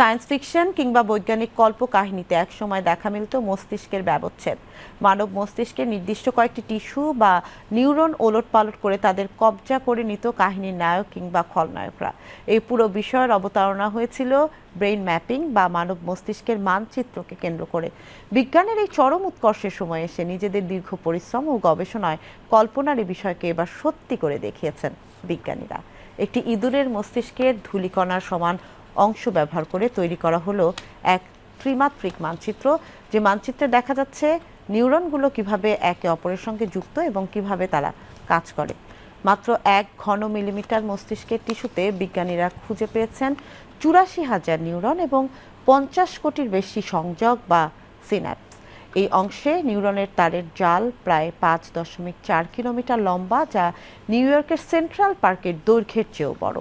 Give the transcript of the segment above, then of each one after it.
Science fiction কিংবা বৈজ্ঞানিক কল্প কাহিনীতে একসময় দেখা মিলত মস্তিষ্কের ব্যবচ্ছেদ। মানব মস্তিষ্কের নির্দিষ্ট কয়েকটি টিস্যু বা নিউরন ওলট পালট করে তাদের কবজা করে নিত কাহিনীর নায়ক কিংবা খলনায়করা। এই পুরো বিষয়ের অবতারণা হয়েছিল ব্রেইন ম্যাপিং বা মানব মস্তিষ্কের মানচিত্রকে কেন্দ্র করে। বিজ্ঞানের এই চরম উৎকর্ষের সময় এসে নিজেদের দীর্ঘ পরিশ্রম ও গবেষণায় কল্পনার এই বিষয়কে এবার সত্যি করে দেখিয়েছেন বিজ্ঞানীরা। একটি ইঁদুরের মস্তিষ্কের ধূলিকণার সমান অংশ ব্যবহার করে তৈরি করা হলো এক ত্রিমাত্রিক মানচিত্র। যে মানচিত্রে দেখা যাচ্ছে নিউরনগুলো কীভাবে একে অপরের সঙ্গে যুক্ত এবং কীভাবে তারা কাজ করে। মাত্র এক ঘন মিলিমিটার মস্তিষ্কের টিস্যুতে বিজ্ঞানীরা খুঁজে পেয়েছেন চুরাশি হাজার নিউরন এবং পঞ্চাশ কোটির বেশি সংযোগ বা সিন্যাপস। এই অংশে নিউরনের তারের জাল প্রায় পাঁচ দশমিক চার কিলোমিটার লম্বা, যা নিউ ইয়র্কের সেন্ট্রাল পার্কের দৈর্ঘ্যের চেয়েও বড়।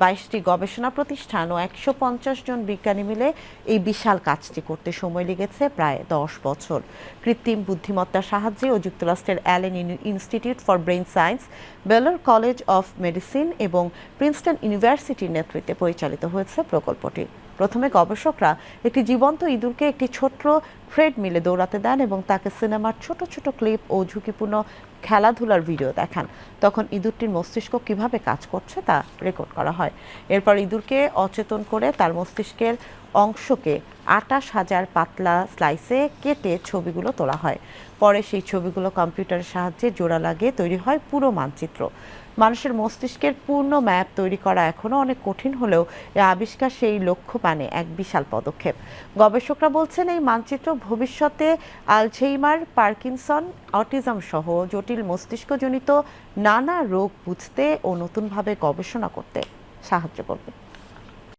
বাইশটি গবেষণা প্রতিষ্ঠান ও একশো পঞ্চাশ জন বিজ্ঞানী মিলে এই বিশাল কাজটি করতে সময় লেগেছে প্রায় দশ বছর। কৃত্রিম বুদ্ধিমত্তার সাহায্যে ও যুক্তরাষ্ট্রের Allen institute for brain science, Baylor college of medicine এবং প্রিন্সটন ইউনিভার্সিটির নেতৃত্বে পরিচালিত হয়েছে প্রকল্পটি। প্রথমে গবেষকরা একটি জীবন্ত ইঁদুরকে একটি ছোট্ট ট্রেড মিলে দৌড়াতে দেন এবং তাকে সিনেমার ছোট ছোট ক্লিপ ও ঝুঁকিপূর্ণ খেলাধুলার ভিডিও দেখান। তখন ইঁদুরটির মস্তিষ্ক কীভাবে কাজ করছে তা রেকর্ড করা হয়। এরপর ইঁদুরকে অচেতন করে তার মস্তিষ্কের অংশকে আটাশ হাজার পাতলা স্লাইসে কেটে ছবিগুলো তোলা হয়। পরে সেই ছবিগুলো কম্পিউটারের সাহায্যে জোড়া লাগিয়ে তৈরি হয় পুরো মানচিত্র। মানুষের মস্তিষ্কের পূর্ণ ম্যাপ তৈরি করা এখনও অনেক কঠিন হলেও এ আবিষ্কার সেই লক্ষ্য পানে এক বিশাল পদক্ষেপ। গবেষকরা বলছেন এই মানচিত্র ভবিষ্যতে আলঝেইমার, পার্কিনসন অটিজম সহ জটিল মস্তিষ্কজনিত নানা রোগ বুঝতে ও নতুনভাবে গবেষণা করতে সাহায্য করবে।